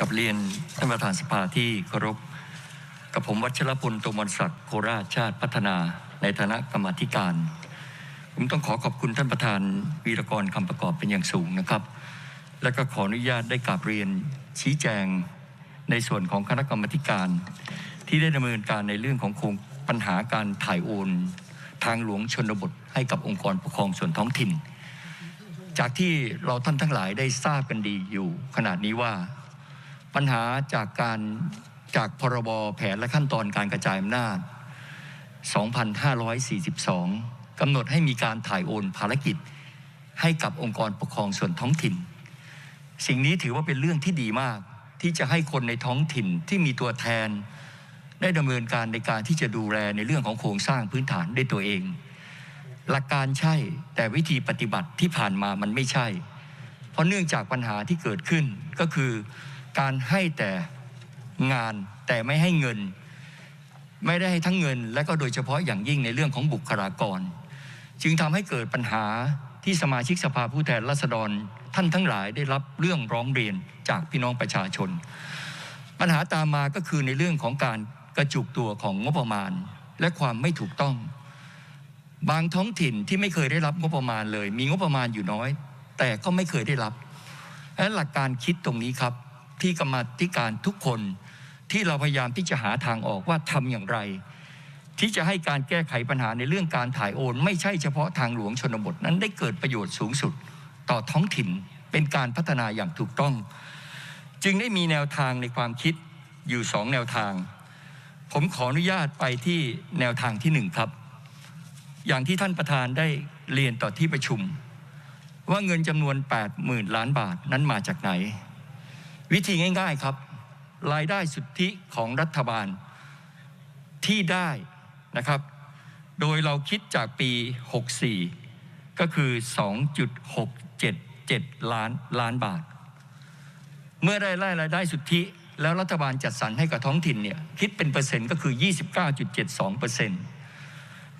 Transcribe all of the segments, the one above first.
กับเรียนท่านประธานสภาที่เคารพกับผมวัชรพลตมนศักดิ์โคราชชาติพัฒนาในฐานะกรรมธิการ ผมต้องขอขอบคุณท่านประธานวีรกรคำประกอบเป็นอย่างสูงนะครับ และก็ขออนุญาตได้กราบเรียนชี้แจงในส่วนของคณะกรรมการ ที่ได้ดำเนินการในเรื่องของโครงปัญหาการถ่ายโอน ทางหลวงชนบทให้กับองค์กรปกครองส่วนท้องถิ่น จากที่เราท่านทั้งหลายได้ทราบกันดีอยู่ขนาดนี้ว่า ปัญหาจากการจากพรบแผนและขั้นตอนการกระจายอำนาจ 2542 กำหนดให้มีการถ่ายโอนภารกิจ ให้กับองค์กรปกครองส่วนท้องถิ่น สิ่งนี้ถือว่าเป็นเรื่องที่ดีมากที่จะให้คนในท้องถิ่นที่มีตัวแทน ได้ดำเนินการในการที่จะดูแลในเรื่องของโครงสร้างพื้นฐานได้ตัวเอง หลักการใช่แต่วิธีปฏิบัติที่ผ่านมามันไม่ใช่ เพราะเนื่องจากปัญหาที่เกิดขึ้นก็คือ การให้แต่งานแต่ไม่ให้เงิน ไม่ได้ให้ทั้งเงิน และก็โดยเฉพาะอย่างยิ่งในเรื่องของบุคลากร จึงทำให้เกิดปัญหาที่สมาชิกสภาผู้แทนราษฎร ท่านทั้งหลายได้รับเรื่องร้องเรียนจากพี่น้องประชาชน ปัญหาตามมาก็คือในเรื่องของการกระจุกตัวของงบประมาณ และความไม่ถูกต้อง บางท้องถิ่นที่ไม่เคยได้รับงบประมาณเลย มีงบประมาณอยู่น้อย แต่ก็ไม่เคยได้รับและหลักการคิดตรงนี้ครับ ที่กรรมธิการทุกคนที่เราพยายามที่จะหาทางออกว่าทำอย่างไร ที่จะให้การแก้ไขปัญหาในเรื่องการถ่ายโอน ไม่ใช่เฉพาะทางหลวงชนบทนั้นได้เกิดประโยชน์สูงสุดต่อท้องถิ่นเป็นการพัฒนาอย่างถูกต้อง จึงได้มีแนวทางในความคิดอยู่สองแนวทาง ผมขออนุญาตไปที่แนวทางที่หนึ่งครับ อย่างที่ท่านประธานได้เรียนต่อที่ประชุม ว่าเงินจำนวน 80,000 ล้านบาทนั้นมาจากไหน วิธีง่าย ๆครับ รายได้สุทธิของรัฐบาลที่ได้นะครับ โดยเราคิดจากปี 64 ก็คือ 2.677 ล้านล้านบาท เมื่อได้รายได้สุทธิแล้วรัฐบาลจัดสรรให้กับท้องถิ่นเนี่ยคิดเป็นเปอร์เซ็นต์ก็คือ 29.72เปอร์เซ็นต์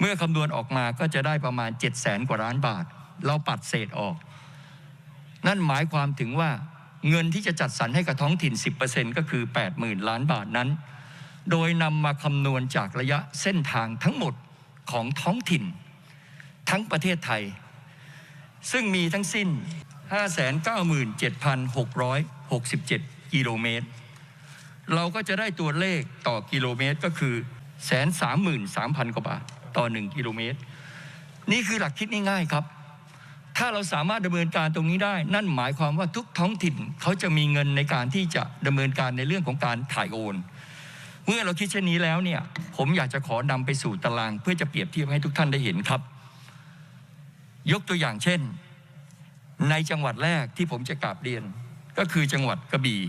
เมื่อคำนวณออกมาก็จะได้ประมาณ 7 0 0แสนกว่าล้านบาท เราปัดเศษออก นั่นหมายความถึงว่า เงินที่จะจัดสรรให้กับท้องถิ่น 10%ก็คือ 80,000 ล้านบาทนั้น โดยนำมาคำนวณจากระยะเส้นทางทั้งหมดของท้องถิ่น ทั้งประเทศไทย ซึ่งมีทั้งสิ้น 597,667 กิโลเมตร เราก็จะได้ตัวเลขต่อกิโลเมตรก็คือ 133,000 กว่าบาทต่อ 1 กิโลเมตร นี่คือหลักคิดง่ายๆครับ ถ้าเราสามารถดำเนินการตรงนี้ได้ นั่นหมายความว่าทุกท้องถิ่นเขาจะมีเงินในการที่จะดำเนินการในเรื่องของการถ่ายโอน เมื่อเราคิดเช่นนี้แล้วเนี่ยผมอยากจะขอนำไปสู่ตาราง เพื่อจะเปรียบเทียบให้ทุกท่านได้เห็นครับ ยกตัวอย่างเช่น ในจังหวัดแรกที่ผมจะกราบเรียน ก็คือจังหวัดกระบี่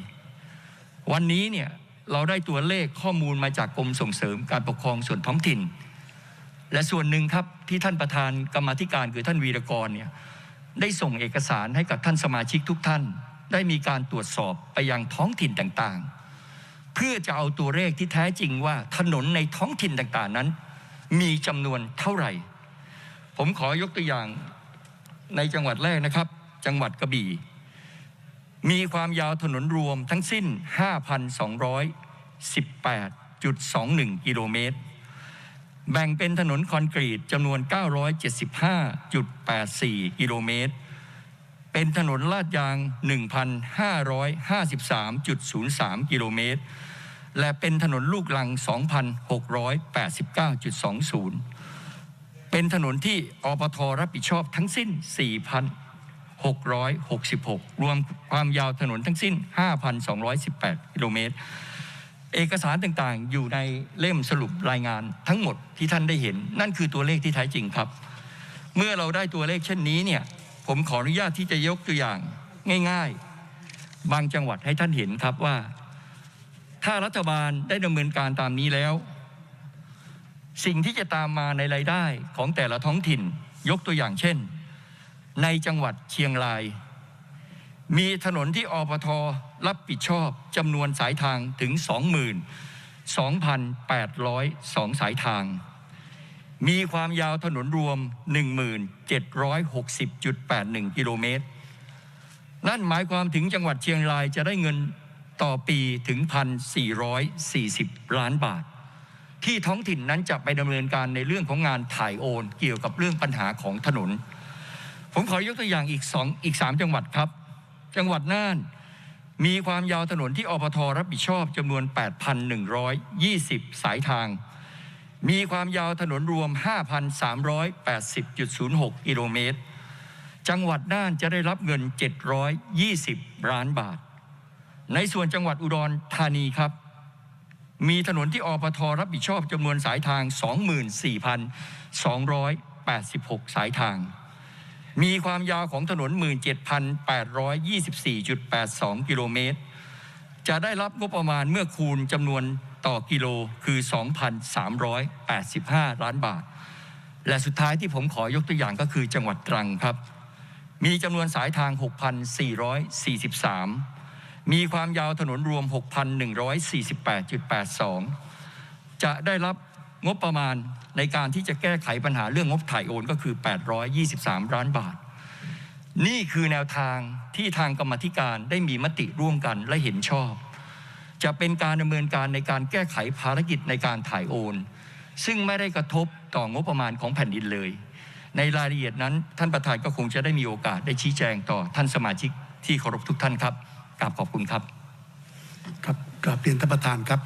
วันนี้เนี่ยเราได้ตัวเลขข้อมูลมาจากกรมส่งเสริมการปกครองส่วนท้องถิ่น และส่วนหนึ่งครับที่ท่านประธานกรรมธิการคือท่านวีรกรเนี่ย ได้ส่งเอกสารให้กับท่านสมาชิกทุกท่าน ได้มีการตรวจสอบไปยังท้องถิ่นต่างๆ เพื่อจะเอาตัวเลขที่แท้จริงว่าถนนในท้องถิ่นต่างๆนั้น มีจำนวนเท่าไหร่ ผมขอยกตัวอย่างในจังหวัดแรกนะครับ จังหวัดกระบี่ มีความยาวถนนรวมทั้งสิ้น 5,218.21 กิโลเมตร แบ่งเป็นถนนคอนกรีตจำนวน 975.84 กิโลเมตร เป็นถนนลาดยาง 1,553.03 กิโลเมตร และเป็นถนนลูกลัง 2,689.20 เป็นถนนที่อปทรับผิดชอบทั้งสิ้น 4,666 รวมความยาวถนนทั้งสิ้น 5,218 กิโลเมตร เอกสารต่างๆ อยู่ในเล่มสรุปรายงานทั้งหมดที่ท่านได้เห็น นั่นคือตัวเลขที่แท้จริงครับ เมื่อเราได้ตัวเลขเช่นนี้เนี่ยผมขออนุญาตที่จะยกตัวอย่างง่าย ๆ บางจังหวัดให้ท่านเห็นครับว่า ถ้ารัฐบาลได้ดำเนินการตามนี้แล้ว สิ่งที่จะตามมาในรายได้ของแต่ละท้องถิ่น ยกตัวอย่างเช่น ในจังหวัดเชียงราย มีถนนที่อปทรับผิดชอบจำนวนสายทางถึง 22,802 สายทาง มีความยาวถนนรวม 1760.81 กิโลเมตร นั่นหมายความถึงจังหวัดเชียงรายจะได้เงินต่อปีถึง 1,440 ล้านบาท ที่ท้องถิ่นนั้นจะไปดำเนินการในเรื่องของงานถ่ายโอน เกี่ยวกับเรื่องปัญหาของถนน ผมขอยกตัวอย่างอีกสองอีกสามจังหวัดครับ จังหวัดน่าน มีความยาวถนนที่อปทรับผิดชอบจำนวน 8,120 สายทาง มีความยาวถนนรวม 5,380.06 กิโลเมตร จังหวัดน่านจะได้รับเงิน 720 ล้านบาท ในส่วนจังหวัดอุดรธานีครับ มีถนนที่อปทรับผิดชอบจำนวนสายทาง 24,286 สายทาง มีความยาวของถนน 17,824.82 กิโลเมตร จะได้รับงบประมาณเมื่อคูณจำนวนต่อกิโลคือ 2,385 ล้านบาท และสุดท้ายที่ผมขอยกตัวอย่างก็คือจังหวัดตรังครับ มีจำนวนสายทาง 6,443 มีความยาวถนนรวม 6,148.82 จะได้รับ งบประมาณในการที่จะแก้ไขปัญหาเรื่องงบถ่ายโอนก็คือ 823 ล้านบาท นี่คือแนวทางที่ทางกรรมธิการได้มีมติร่วมกันและเห็นชอบ จะเป็นการดำเนินการในการแก้ไขภารกิจในการถ่ายโอน ซึ่งไม่ได้กระทบต่องบประมาณของแผ่นดินเลย ในรายละเอียดนั้น ท่านประธานก็คงจะได้มีโอกาสได้ชี้แจงต่อท่านสมาชิกที่เคารพทุกท่านครับกราบขอบคุณครับ ครับกราบเรียนท่านประธานครับ